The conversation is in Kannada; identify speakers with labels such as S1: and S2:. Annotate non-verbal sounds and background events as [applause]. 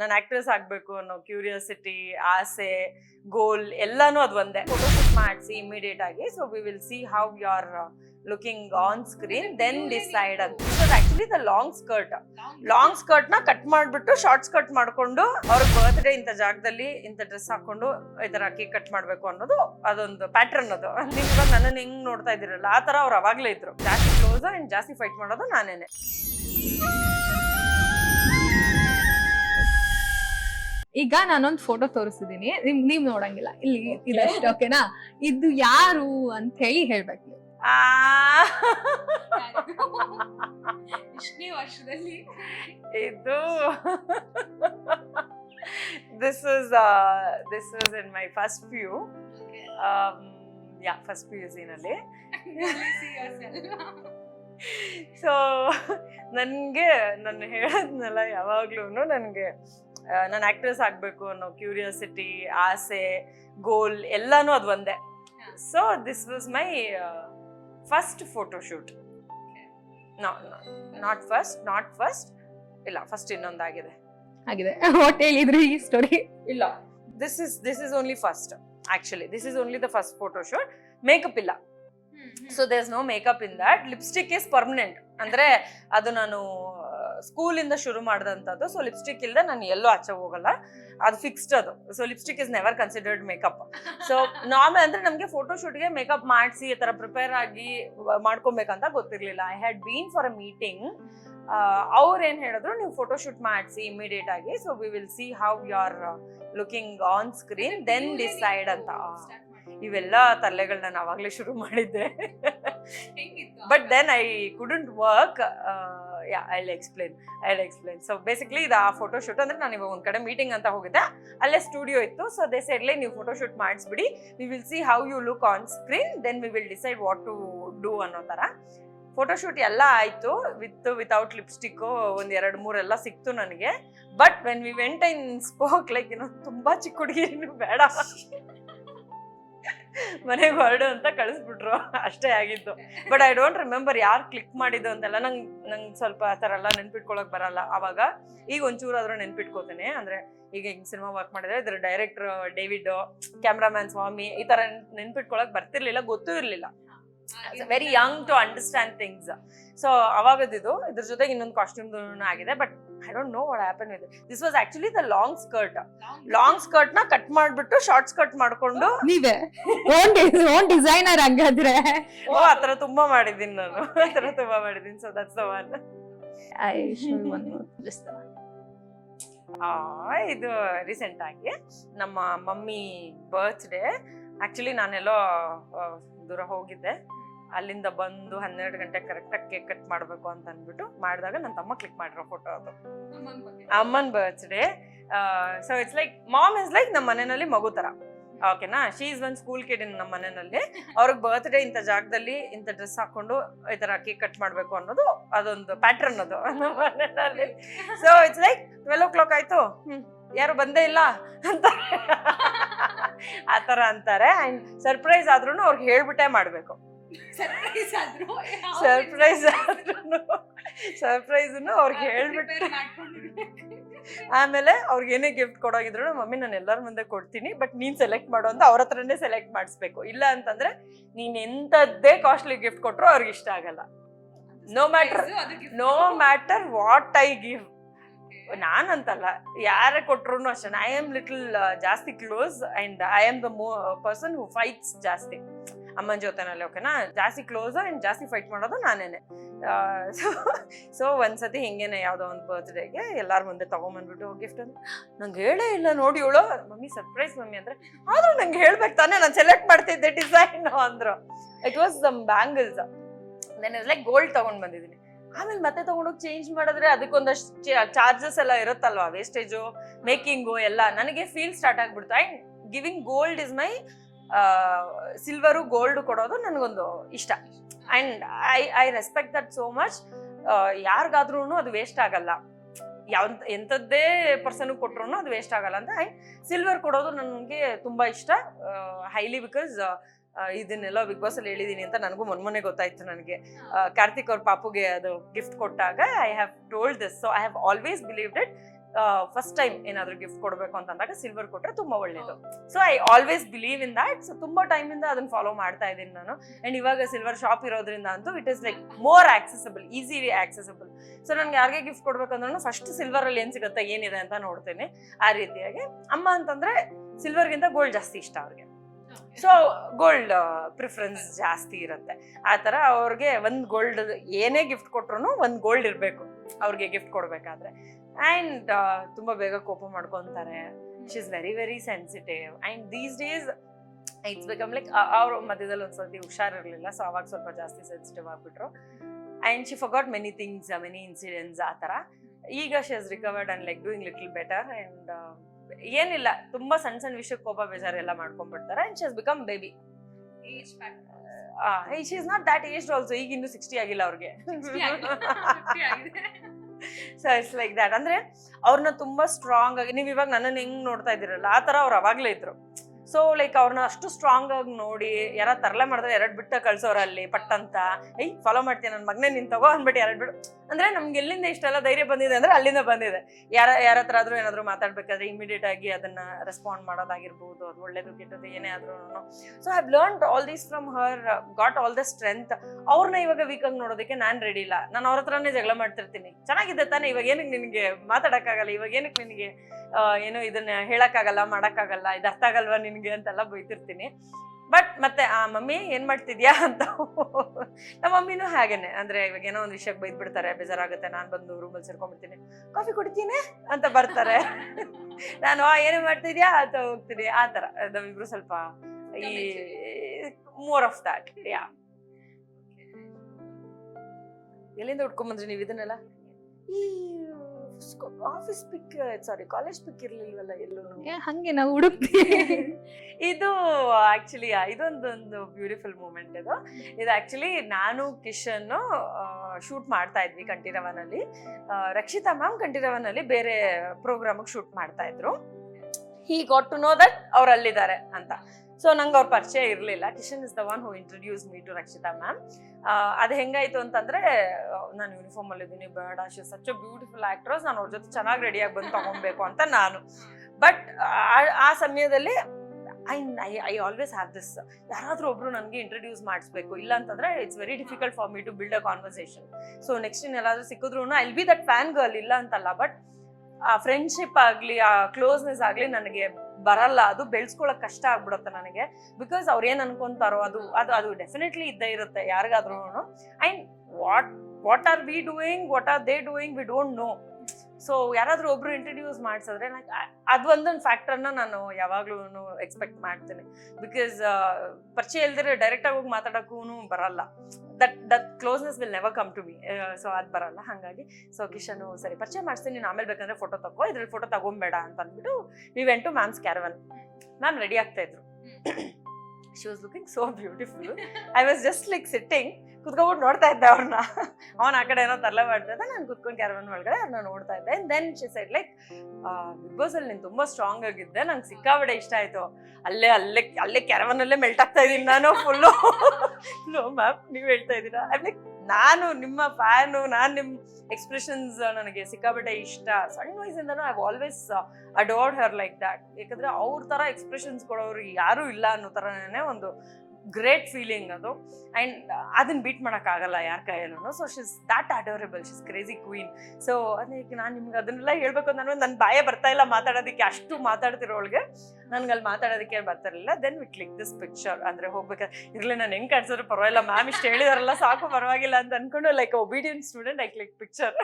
S1: ನಾನು ಆಕ್ಟ್ರೆಸ್ ಆಗ್ಬೇಕು ಅನ್ನೋ ಕ್ಯೂರಿಯಾಸಿಟಿ ಆಸೆ ಗೋಲ್ ಎಲ್ಲಾನು ಅದು ಒಂದೇ. ಫೋಟೋಶೂಟ್ ಮಾಡಿಸಿ ಇಮಿಡಿಯೇಟ್ ಆಗಿ so we will see how you are looking on screen then decide ಅಂತ. Actually the long skirt long ಸ್ಕರ್ಟ್ನ cut ಮಾಡ್ಬಿಟ್ಟು ಶಾರ್ಟ್ ಸ್ಕರ್ಟ್ ಮಾಡಿಕೊಂಡು, ಅವ್ರ ಬರ್ತ್ಡೇ ಇಂಥ ಜಾಗದಲ್ಲಿ ಇಂಥ ಡ್ರೆಸ್ ಹಾಕೊಂಡು ಈ ತರ ಕೇಕ್ ಕಟ್ ಮಾಡಬೇಕು ಅನ್ನೋದು ಅದೊಂದು ಪ್ಯಾಟರ್ನ್ ಅದು. [laughs] ನೀವು ಇವಾಗ ನನ್ನನ್ನು ಹೆಂಗ್ ನೋಡ್ತಾ ಇದ್ದೀರಲ್ಲ, ಆ ಥರ ಅವ್ರು ಅವಾಗ್ಲೇ ಇದ್ರು. ಜಾಸ್ತಿ ಕ್ಲೋಸ್ ಅಂಡ್ ಜಾಸ್ತಿ ಫೈಟ್ ಮಾಡೋದು ನಾನೇನೆ.
S2: ಈಗ ನಾನೊಂದು ಫೋಟೋ ತೋರಿಸಿದೀನಿ. ನಿಮ್ ನೀವ್ ನೋಡಂಗಿಲ್ಲ. ಇಲ್ಲಿ ಇದಷ್ಟು ಓಕೆನಾ ಇದು ಯಾರು ಅಂತ ಹೇಳಿ ಹೇಳ್ಬೇಕು ನೀವು.
S1: ಆ.
S2: ಎಷ್ಟನೇ ವರ್ಷದಲ್ಲಿ?
S1: ಇದು. This is this is in my first PU yeah first P U ಸಿನಲ್ಲಿ ಸೊ ನನಗೆ ನಾನು ಹೇಳೋದ್ನೆಲ್ಲ ಯಾವಾಗ್ಲೂ ನನಗೆ ನಾನು ಆಕ್ಟ್ರೆಸ್ ಆಗಬೇಕು ಅನ್ನೋ ಕ್ಯೂರಿಯಾಸಿಟಿ ಆಸೆ ಗೋಲ್ ಎಲ್ಲಾನು ಅದು ಒಂದೇ. So this was my first photoshoot not first not first ಇಲ್ಲ ಫಸ್ಟ್ ಇನ್ನೊಂದಾಗಿದೆ
S2: ಆಗಿದೆ. ವಾಟ್ ಹೇಳಿದ್ರಿ ಈ ಸ್ಟೋರಿ
S1: ಇಲ್ಲ. This is this is only first actually this is only the first photoshoot makeup ಇಲ್ಲ. So there is no makeup in that lipstick is permanent ಅಂದ್ರೆ ಅದು ನಾನು ಸ್ಕೂಲಿಂದ ಶುರು ಮಾಡಿದಂಥದ್ದು. ಸೊ ಲಿಪ್ಸ್ಟಿಕ್ ಇಲ್ಲದೆ ನಾನು ಎಲ್ಲೂ ಆಚೆ ಹೋಗಲ್ಲ. ಅದು ಫಿಕ್ಸ್ಡ್ ಅದು. So lipstick is never considered makeup so normal ಅಂದ್ರೆ ನಮಗೆ ಫೋಟೋಶೂಟ್ಗೆ ಮೇಕಪ್ ಮಾಡಿಸಿ ಈ ಥರ ಪ್ರಿಪೇರ್ ಆಗಿ ಮಾಡ್ಕೊಬೇಕಂತ ಗೊತ್ತಿರಲಿಲ್ಲ. I had been for a meeting ಅವ್ರು ಏನು ಹೇಳಿದ್ರು ನೀವು ಫೋಟೋಶೂಟ್ ಮಾಡಿಸಿ ಇಮಿಡಿಯೇಟ್ ಆಗಿ. So we will see how you are looking on screen then decide ಅಂತ. ಇವೆಲ್ಲ ತಲೆಗಳನ್ನ ನಾವಾಗಲೇ ಶುರು ಮಾಡಿದ್ದೆ. [laughs] But then I couldn't work yeah I explain I explain so basically ಇದು ಆ ಫೋಟೋ ಶೂಟ್ ಅಂದ್ರೆ ನಾನು ಇವಾಗ ಒಂದು ಕಡೆ ಮೀಟಿಂಗ್ ಅಂತ ಹೋಗಿದ್ದೆ. ಅಲ್ಲೇ ಸ್ಟುಡಿಯೋ ಇತ್ತು. ಸೊ ದೇ ಸೈಡ್ಲೇ ನೀವು photo shoot ಮಾಡಿಸ್ಬಿಡಿ. We will see how you look on screen then we will decide what to do ಅನ್ನೋ ಥರ ಫೋಟೋಶೂಟ್ ಎಲ್ಲ ಆಯ್ತು. ವಿತ್ ವಿತೌಟ್ ಲಿಪ್ಸ್ಟಿಕ್ಕು ಒಂದು ಎರಡು ಮೂರೆಲ್ಲ ಸಿಕ್ತು ನನಗೆ. But when we went in spoke like ಏನೋ ತುಂಬಾ ಚಿಕ್ಕ ಹುಡುಗಿ ಬೇಡ. ಮನೆಗೆ ಹೊರಡು ಅಂತ ಕಳಿಸ್ಬಿಟ್ರು. ಅಷ್ಟೇ ಆಗಿದ್ದು. ಬಟ್ ಐ ಡೋಂಟ್ ರಿಮೆಂಬರ್ ಯಾರು ಕ್ಲಿಕ್ ಮಾಡಿದ್ದು ಅಂತೆಲ್ಲ ನಂಗೆ ನಂಗೆ ಸ್ವಲ್ಪ ಆ ಥರ ಎಲ್ಲ ನೆನ್ಪಿಟ್ಕೊಳಕ್ ಬರಲ್ಲ. ಅವಾಗ ಈಗ ಒಂಚೂರು ಆದ್ರೂ ನೆನ್ಪಿಟ್ಕೋತೇನೆ. ಅಂದ್ರೆ ಈಗ ಹಿಂಗೆ ಸಿನಿಮಾ ವರ್ಕ್ ಮಾಡಿದ್ರೆ ಇದ್ರ ಡೈರೆಕ್ಟರ್ ಡೇವಿಡ್ ಕ್ಯಾಮ್ರಾಮ್ಯಾನ್ ಸ್ವಾಮಿ ಈ ಥರ ನೆನ್ಪಿಟ್ಕೊಳಕ್ ಬರ್ತಿರ್ಲಿಲ್ಲ, ಗೊತ್ತೂ ಇರ್ಲಿಲ್ಲ. Very young to understand things so ಅವಾಗದಿದು ಇದ್ರ ಜೊತೆಗೆ ಇನ್ನೊಂದು ಕಾಸ್ಟ್ಯೂಮ್ ಆಗಿದೆ but I don't know what happen with this was actually the long skirt long ಸ್ಕರ್ಟ್ನ cut ಮಾಡ್ಬಿಟ್ಟು ಶಾರ್ಟ್ ಸ್ಕರ್ಟ್ ಮಾಡ್ಕೊಂಡು
S2: ನೀವೇ? ಓನ್ ಓನ್ ಡಿಸೈನರ್ ಹಂಗಾದ್ರೆ
S1: ಓ ಆತರ ತುಂಬಾ ಮಾಡಿದ್ದೀನಿ ನಾನು. ಆತರ ತುಂಬಾ ಮಾಡಿದ್ದೀನಿ. ಸೊ ದಟ್ಸ್ ದ ಒನ್ ಇದು ರೀಸೆಂಟ್ ಆಗಿ ನಮ್ಮ ಮಮ್ಮಿ ಬರ್ತ್ಡೇ ಆಕ್ಚುಲಿ ನಾನೆಲ್ಲೋ ದೂರ ಹೋಗಿದ್ದೆ. ಅಲ್ಲಿಂದ ಬಂದು ಹನ್ನೆರಡು ಗಂಟೆ ಕರೆಕ್ಟಾಗಿ ಕೇಕ್ ಕಟ್ ಮಾಡಬೇಕು ಅಂತ ಅಂದ್ಬಿಟ್ಟು ಮಾಡಿದಾಗ ನನ್ನ ತಮ್ಮ ಕ್ಲಿಕ್ ಮಾಡಿರೋ ಫೋಟೋ ಅದು. ಅಮ್ಮನ್ birthday so it's like mom is like ನಮ್ಮ ಮನೆಯಲ್ಲಿ ಮಗು ತರ. ಓಕೆನಾ she is one school kid in ನಮ್ಮ ಮನೆಯಲ್ಲಿ. ಅವ್ರಿಗೆ ಬರ್ತ್ಡೇ ಇಂಥ ಜಾಗದಲ್ಲಿ ಇಂಥ ಡ್ರೆಸ್ ಹಾಕೊಂಡು ಈ ತರ ಕೇಕ್ ಕಟ್ ಮಾಡ್ಬೇಕು ಅನ್ನೋದು ಅದೊಂದು ಪ್ಯಾಟ್ರನ್ ಅದು [laughs] ನಮ್ಮ ಮನೆಯಲ್ಲಿ. So it's like twelve o'clock ಆಯ್ತು ಯಾರು ಬಂದೇ ಇಲ್ಲ ಅಂತ [laughs] ಆ ಥರ ಅಂತಾರೆ. ಅಂಡ್ ಸರ್ಪ್ರೈಸ್ ಆದ್ರೂ ಅವ್ರಿಗೆ ಹೇಳ್ಬಿಟ್ಟೆ ಮಾಡ್ಬೇಕು. ಸರ್ಪ್ರೈಸ್ ಆದ್ರೂ ಸರ್ಪ್ರೈಸ್ ಅವ್ರಿಗೆ ಹೇಳ್ಬಿಟ್ಟು ಆಮೇಲೆ ಅವ್ರಿಗೆ ಏನೇ ಗಿಫ್ಟ್ ಕೊಡೋಗಿದ್ರು ಮಮ್ಮಿ ನಾನು ಎಲ್ಲರ ಮುಂದೆ ಕೊಡ್ತೀನಿ ಬಟ್ ನೀನ್ ಸೆಲೆಕ್ಟ್ ಮಾಡು ಅಂತ ಅವ್ರ ಹತ್ರನೇ ಸೆಲೆಕ್ಟ್ ಮಾಡಿಸ್ಬೇಕು. ಇಲ್ಲ ಅಂತಂದ್ರೆ ನೀನ್ ಎಂತದ್ದೇ ಕಾಸ್ಟ್ಲಿ ಗಿಫ್ಟ್ ಕೊಟ್ರು ಅವ್ರಿಗೆ ಇಷ್ಟ ಆಗಲ್ಲ. No matter no matter what I give ನಾನಂತಲ್ಲ ಯಾರೇ ಕೊಟ್ರು ಅಷ್ಟೇ ಐ ಆಮ್ ಲಿಟಲ್ ಜಾಸ್ತಿ close and I am the more person who fights ಜಾಸ್ತಿ. ಅಮ್ಮನ ಜೊತೆನಲ್ಲಿ ಓಕೆನಾ ಜಾಸ್ತಿ ಕ್ಲೋಸ್ ಅಂಡ್ ಜಾಸ್ತಿ ಫೈಟ್ ಮಾಡೋದು ನಾನೇನೆ. ಸೊ ಸೊ ಒಂದ್ಸತಿ ಹಿಂಗೇನೆ ಯಾವುದೋ ಒಂದು ಬರ್ತ್ಡೇಗೆ ಎಲ್ಲಾರ ಮುಂದೆ ತಗೊಂಬಂದ್ಬಿಟ್ಟು ಗಿಫ್ಟ್ ಅಂತ ನಂಗೆ ಹೇಳೇ ಇಲ್ಲ ನೋಡಿ ಇವಳು. ಮಮ್ಮಿ ಸರ್ಪ್ರೈಸ್ ಮಮ್ಮಿ ಅಂದ್ರೆ, ಆದ್ರೂ ನಂಗೆ ಹೇಳ್ಬೇಕು ತಾನೇ, ನಾನು ಸೆಲೆಕ್ಟ್ ಮಾಡ್ತಿದ್ದೆ ಡಿಸೈನ್ ಅಂದ್ರು. It was them bangles then is like gold ತಗೊಂಡ್ ಬಂದಿದ್ದೀನಿ ಆಮೇಲೆ ಮತ್ತೆ ತಗೊಂಡೋಗಿ ಚೇಂಜ್ ಮಾಡಿದ್ರೆ ಅದಕ್ಕೊಂದಷ್ಟು ಚಾರ್ಜಸ್ ಎಲ್ಲ ಇರುತ್ತಲ್ವಾ? ವೇಸ್ಟೇಜು ಮೇಕಿಂಗು ಎಲ್ಲ. ನನಗೆ ಫೀಲ್ ಸ್ಟಾರ್ಟ್ ಆಗ್ಬಿಡ್ತು. And giving gold is my silver gold ಕೊಡೋದು ನನಗೊಂದು ಇಷ್ಟ. And I I respect that so much ಯಾರಿಗಾದ್ರೂ ಅದು ವೇಸ್ಟ್ ಆಗಲ್ಲ. ಯಾವ, ಎಂಥದ್ದೇ ಪರ್ಸನ್ ಕೊಟ್ರು ಅದು ವೇಸ್ಟ್ ಆಗಲ್ಲ ಅಂತ ಐ ಸಿಲ್ವರ್ ಕೊಡೋದು ನನಗೆ ತುಂಬಾ ಇಷ್ಟ. ಹೈಲಿ ಬಿಕಾಸ್ ಇದನ್ನೆಲ್ಲ ಬಿಗ್ ಬಾಸ್ ಅಲ್ಲಿ ಹೇಳಿದೀನಿ ಅಂತ ನನಗೂ ಮೊನ್ನೆ ಗೊತ್ತಾಯ್ತು ನನಗೆ. ಕಾರ್ತಿಕ್ ಅವ್ರ ಪಾಪುಗೆ ಅದು ಗಿಫ್ಟ್ ಕೊಟ್ಟಾಗ I have told this so I have always believed it first time ಏನಾದ್ರು ಗಿಫ್ಟ್ ಕೊಡಬೇಕು ಅಂತಂದಾಗ ಸಿಲ್ವರ್ ಕೊಟ್ರೆ ತುಂಬಾ ಒಳ್ಳೇದು. So I always believe in that so ತುಂಬಾ ಟೈಮ್ ಇಂದ ಅದನ್ನ ಫಾಲೋ ಮಾಡ್ತಾ ಇದ್ದೀನಿ ನಾನು. ಅಂಡ್ ಇವಾಗ ಸಿಲ್ವರ್ ಶಾಪ್ ಇರೋದ್ರಿಂದ ಅಂತೂ it is like more accessible easy accessible so ನನ್ಗೆ ಯಾರಿಗೆ ಗಿಫ್ಟ್ ಕೊಡ್ಬೇಕಂದ್ರೂ ಫಸ್ಟ್ ಸಿಲ್ವರ್ ಅಲ್ಲಿ ಏನ್ ಸಿಗುತ್ತೆ ಏನಿದೆ ಅಂತ ನೋಡ್ತೇನೆ ಆ ರೀತಿಯಾಗಿ. ಅಮ್ಮ ಅಂತಂದ್ರೆ ಸಿಲ್ವರ್ಗಿಂತ ಗೋಲ್ಡ್ ಜಾಸ್ತಿ ಇಷ್ಟ ಅವ್ರಿಗೆ. ಸೊ ಗೋಲ್ಡ್ ಪ್ರಿಫರೆನ್ಸ್ ಜಾಸ್ತಿ ಇರುತ್ತೆ. ಆ ತರ ಅವ್ರಿಗೆ ಒಂದು ಗೋಲ್ಡ್ ಏನೇ ಗಿಫ್ಟ್ ಕೊಟ್ರು ಒಂದು ಗೋಲ್ಡ್ ಇರಬೇಕು. ಅವ್ರಿಗೆ ಗಿಫ್ಟ್ ಕೊಡಬೇಕಾದ್ರೆ. ಆ್ಯಂಡ್ ತುಂಬ ಬೇಗ ಕೋಪ ಮಾಡ್ಕೊತಾರೆ. She is very very sensitive and these days it's become like ಅವ್ರ ಮಧ್ಯದಲ್ಲಿ ಒಂದ್ಸತಿ ಹುಷಾರಿರಲಿಲ್ಲ ಸೊ ಅವಾಗ ಸ್ವಲ್ಪ ಜಾಸ್ತಿ sensitive ಆಗಿಬಿಟ್ರು. And she forgot many things many incidents ಆ ಥರ. ಈಗ she has recovered and like doing little better and ಏನಿಲ್ಲ ತುಂಬಾ ಸಣ್ಣ ಸಣ್ಣ ವಿಷಯಕ್ಕೆ ಕೋಪ ಬೇಜಾರೆಲ್ಲ ಮಾಡ್ಕೊಂಡ್ಬಿಡ್ತಾರೆ. And she has become baby she is not that age also ಈಗ ಇನ್ನೂ ಸಿಕ್ಸ್ಟಿ ಆಗಿಲ್ಲ ಅವ್ರಿಗೆ. [laughs] ಸೊ ಇಟ್ಸ್ ಲೈಕ್ ದ್ಯಾಟ್ ಅಂದ್ರೆ ಅವ್ರನ್ನ ತುಂಬಾ ಸ್ಟ್ರಾಂಗ್ ಆಗಿ, ನೀವು ಇವಾಗ ನನ್ನನ್ನು ಹೆಂಗ್ ನೋಡ್ತಾ ಇದ್ದೀರಲ್ಲ, ಆ ತರ ಅವ್ರು ಅವಾಗ್ಲೇ ಇದ್ರು. ಸೊ ಲೈಕ್ ಅವ್ರನ್ನ ಅಷ್ಟು ಸ್ಟ್ರಾಂಗ್ ಆಗಿ ನೋಡಿ, ಯಾರ ತರಲೆ ಮಾಡಿದ್ರೆ ಎರಡ್ ಬಿಟ್ಟ ಕಳ್ಸೋರು ಅಲ್ಲಿ ಪಟ್ಟಂತ ಏಯ್ ಫಾಲೋ ಮಾಡ್ತೀನಿ ನನ್ನ ಮಗನೇ, ನಿನ್ ತಗೋ ಅಂದ್ಬಿಟ್ಟು ಎರಡು ಬಿಡು ಅಂದ್ರೆ ನಮ್ಗೆ ಎಲ್ಲಿಂದ ಇಷ್ಟೆಲ್ಲ ಧೈರ್ಯ ಬಂದಿದೆ ಅಂದ್ರೆ ಅಲ್ಲಿಂದ ಬಂದಿದೆ. ಯಾರ ಯಾರ ಹತ್ರ ಆದ್ರೂ ಏನಾದ್ರು ಮಾತಾಡ್ಬೇಕಾದ್ರೆ ಇಮಿಡಿಯೇಟ್ ಆಗಿ ಅದನ್ನ ರೆಸ್ಪಾಂಡ್ ಮಾಡೋದಾಗಿರ್ಬೋದು, ಅದು ಒಳ್ಳೇದು, ಕೆಟ್ಟದ್ದು, ಏನೇ ಆದ್ರೂ. So I learn all these from her got all the strength ಅವ್ರನ್ನ ಇವಾಗ ವೀಕ್ ಆಗಿ ನೋಡೋದಕ್ಕೆ ನಾನ್ ರೆಡಿ ಇಲ್ಲ. ನಾನು ಅವ್ರ ಹತ್ರನೇ ಜಗಳ ಮಾಡ್ತಿರ್ತೀನಿ. ಚೆನ್ನಾಗಿದೆ ತಾನೇ, ಇವಾಗ ಏನಕ್ಕೆ ನಿನಗೆ ಮಾತಾಡಕ್ಕಾಗಲ್ಲ? ಇವಾಗ ಏನಕ್ಕೆ ನಿನಗೆ ಏನು ಇದನ್ನ ಹೇಳಕ್ಕಾಗಲ್ಲ, ಮಾಡಕ್ಕಾಗಲ್ಲ? ಇದು ಅರ್ಥ ಆಗಲ್ವಾ ಅಂತೆಲ್ಲ ಬೈತಿರ್ತೀನಿ. ಬಟ್ ಮತ್ತೆ ಆ ಮಮ್ಮಿ ಏನ್ ಮಾಡ್ತಿದ್ಯಾ ಅಂತ ನಮ್ಮ ಮಮ್ಮಿನೂ ಹಾಗೇನೆ. ಅಂದ್ರೆ ಇವಾಗ ಏನೋ ಒಂದ್ ವಿಷಯಕ್ಕೆ ಬೈದ್ ಬಿಡ್ತಾರೆ ಬೇಜಾರಾಗುತ್ತೆ ನಾನ್ ಬಂದು ರೂಮಲ್ಲಿ ಸೇರ್ಕೊಂಡ್ಬಿಡ್ತೀನಿ. ಕಾಫಿ ಕುಡಿತೀನಿ? ಅಂತ ಬರ್ತಾರೆ. [laughs] ನಾನು ಏನೇ ಮಾಡ್ತಿದ್ಯಾ? ಅಂತ ಹೋಗ್ತೀನಿ. ಆ ತರ ನಮ್ಮಿಬ್ರು ಸ್ವಲ್ಪ ಈ ಮೋರ್ ಆಫ್ ದಾಟ್ ಯಾ ಎಲ್ಲಿಂದ ಉಟ್ಕೊಂಬಂದ್ರಿ ನೀವು ಇದನ್ನೆಲ್ಲ? ಈ office pic sorry college pic ಇರ್ಲಿಲ್ವಲ್ಲ ಎಲ್ಲೂ
S2: ಹಂಗೆ ನಾವು ಹುಡುಕ್ತಿ [laughs]
S1: ಇದು ಆಕ್ಚುಲಿ ಇದೊಂದೊಂದು ಬ್ಯೂಟಿಫುಲ್ ಮೂಮೆಂಟ್ ಇದು. ಇದು ಆಕ್ಚುಲಿ ನಾನು ಕಿಶನ್ ಶೂಟ್ ಮಾಡ್ತಾ ಇದ್ವಿ ಕಂಠೀರವನಲ್ಲಿ. ರಕ್ಷಿತಾ ಮ್ಯಾಮ್ ಕಂಠೀರವನಲ್ಲಿ ಬೇರೆ ಪ್ರೋಗ್ರಾಮಿಗೆ ಶೂಟ್ ಮಾಡ್ತಾ ಇದ್ರು. He got to know that ಅವ್ರು ಅಲ್ಲಿದ್ದಾರೆ ಅಂತ. ಸೊ ನಂಗೆ ಅವ್ರ ಪರಿಚಯ ಇರಲಿಲ್ಲ. Kishan is the one who introduce me to Rakshita ma'am ಅದು ಹೆಂಗಾಯ್ತು ಅಂತಂದ್ರೆ, ನಾನು ಯೂನಿಫಾರ್ಮ್ ಅಲ್ಲಿ ಇದ್ದೀನಿ. ಬೇಡ ಶಿ ಸಚ್ ಬ್ಯೂಟಿಫುಲ್ ಆಕ್ಟ್ರಸ್ ನಾನು ಅವ್ರ ಜೊತೆ ಚೆನ್ನಾಗಿ ರೆಡಿಯಾಗಿ ಬಂದು ತಗೊಬೇಕು ಅಂತ ನಾನು. ಬಟ್ ಆ ಸಮಯದಲ್ಲಿ I I I always have this ಯಾರಾದರೂ ಒಬ್ರು ನನಗೆ ಇಂಟ್ರೊಡ್ಯೂಸ್ ಮಾಡಿಸ್ಬೇಕು. ಇಲ್ಲ ಅಂತಂದ್ರೆ it's very difficult for me to build a conversation so next in ಎಲ್ಲಾದರೂ ಸಿಕ್ಕಿದ್ರು I be that fan girl ಇಲ್ಲ ಅಂತಲ್ಲ. ಬಟ್ ಆ ಫ್ರೆಂಡ್ಶಿಪ್ ಆಗ್ಲಿ, ಆ ಕ್ಲೋಸ್ನೆಸ್ ಆಗ್ಲಿ ನನಗೆ ಬರಲ್ಲ. ಅದು ಬೆಳೆಸ್ಕೊಳಕ್ ಕಷ್ಟ ಆಗ್ಬಿಡುತ್ತೆ ನನಗೆ. ಬಿಕಾಸ್ ಅವ್ರು ಏನ್ ಅನ್ಕೊಂತಾರೋ ಅದು ಅದು ಅದು ಡೆಫಿನೆಟ್ಲಿ ಇದ್ದೇ ಇರುತ್ತೆ ಯಾರಿಗಾದ್ರೂ and what what are we doing what are they doing we don't know so ಯಾರಾದ್ರೂ ಒಬ್ರು ಇಂಟ್ರಡ್ಯೂಸ್ ಮಾಡಿಸಿದ್ರೆ ನಂಗೆ ಅದು ಒಂದೊಂದು ಫ್ಯಾಕ್ಟರ್ನ ನಾನು ಯಾವಾಗ್ಲೂ ಎಕ್ಸ್ಪೆಕ್ಟ್ ಮಾಡ್ತೀನಿ. ಬಿಕಾಸ್ ಪರಿಚಯ ಇಲ್ದಿರ ಡೈರೆಕ್ಟ್ ಆಗಿ ಹೋಗಿ ಮಾತಾಡೋಕ್ಕೂ ಬರಲ್ಲ. That that closeness will never come to me so ಅದು ಬರಲ್ಲ. ಹಾಗಾಗಿ ಸೊ ಕಿಶನ್ ಸರಿ ಪರಿಚಯ ಮಾಡಿಸ್ತೀನಿ. ನೀನು ಆಮೇಲೆ ಬೇಕಂದ್ರೆ ಫೋಟೋ ತಗೋ ಇದ್ರಲ್ಲಿ ಫೋಟೋ ತಗೊಂಬೇಡ ಅಂತ ಅಂದ್ಬಿಟ್ಟು we went to ma'am's caravan ma'am ready ಆಗ್ತಾ ಇದ್ರು. [coughs] She was looking so beautiful I was just like sitting ಕುತ್ಕೊಂಡ್ಬಿಟ್ಟು ನೋಡ್ತಾ ಇದ್ದೆ ಅವ್ರನ್ನ. ಅವನ ಆ ಕಡೆ ಏನೋ ತರಲೆ ಮಾಡ್ತಾ ಇದ್ದೆ, ನಾನು ಕುತ್ಕೊಂಡು ಕ್ಯಾರವನ್ ಒಳಗಡೆ ಅವ್ರನ್ನ ನೋಡ್ತಾ ಇದ್ದೆ. Then she said like Bigg Boss ಅಲ್ಲಿ ನೀನು ತುಂಬಾ ಸ್ಟ್ರಾಂಗ್ ಆಗಿದ್ದೆ, ನಂಗೆ ಸಿಕ್ಕಾಬಡೆ ಇಷ್ಟ ಆಯ್ತು. ಅಲ್ಲೇ ಅಲ್ಲೇ ಅಲ್ಲೇ ಕ್ಯಾರವನ್ ಅಲ್ಲೇ ಮೆಲ್ಟ್ ಆಗ್ತಾ ಇದೀನಿ ನಾನು ಫುಲ್ಲು ನೋ ಮ್ಯಾಮ್ ನೀವು ಹೇಳ್ತಾ ಇದ್ದೀರಾ ಐ ಲೈಕ್ ನಾನು ನಿಮ್ಮ ಫ್ಯಾನು, ನಾನು ನಿಮ್ಮ ಎಕ್ಸ್ಪ್ರೆಷನ್ಸ್ ನನಗೆ ಸಿಕ್ಕಾಬಿಟ್ಟೆ ಇಷ್ಟ. ಸಣ್ಣ ವಯಸ್ಸಿಂದನೂ I always adored her like that ಯಾಕಂದ್ರೆ ಅವ್ರ ತರ ಎಕ್ಸ್ಪ್ರೆಷನ್ಸ್ ಕೊಡೋರು ಯಾರೂ ಇಲ್ಲ ಅನ್ನೋ ಥರನೇ ಒಂದು ಗ್ರೇಟ್ ಫೀಲಿಂಗ್ ಅದು. ಆ್ಯಂಡ್ ಅದನ್ನ ಬೀಟ್ ಮಾಡೋಕ್ಕಾಗಲ್ಲ ಯಾರ ಕೈಯಲ್ಲೂ so she's that adorable she's crazy queen so ಅದಕ್ಕೆ ನಾನು ನಿಮ್ಗೆ ಅದನ್ನೆಲ್ಲ ಹೇಳ್ಬೇಕು ನಾನು ನನ್ನ ಬಾಯೇ ಬರ್ತಾ ಇಲ್ಲ ಮಾತಾಡೋದಕ್ಕೆ, ಅಷ್ಟು ಮಾತಾಡ್ತಿರೋಳಿಗೆ ನನ್ಗೆ ಅಲ್ಲಿ ಮಾತಾಡೋದಕ್ಕೆ ಬರ್ತಿರಲಿಲ್ಲ. Then we click this picture ಅಂದರೆ ಹೋಗ್ಬೇಕಾದ್ರೆ ಇರ್ಲಿ, ನಾನು ಹೆಂಗ್ ಕಾಣಿಸಿದ್ರು ಪರವಾಗಿಲ್ಲ. ಮ್ಯಾಮ್ ಇಷ್ಟು ಹೇಳಿದಾರಲ್ಲ, ಸಾಕು, ಪರವಾಗಿಲ್ಲ ಅಂತ ಅನ್ಕೊಂಡು like obedient student I click picture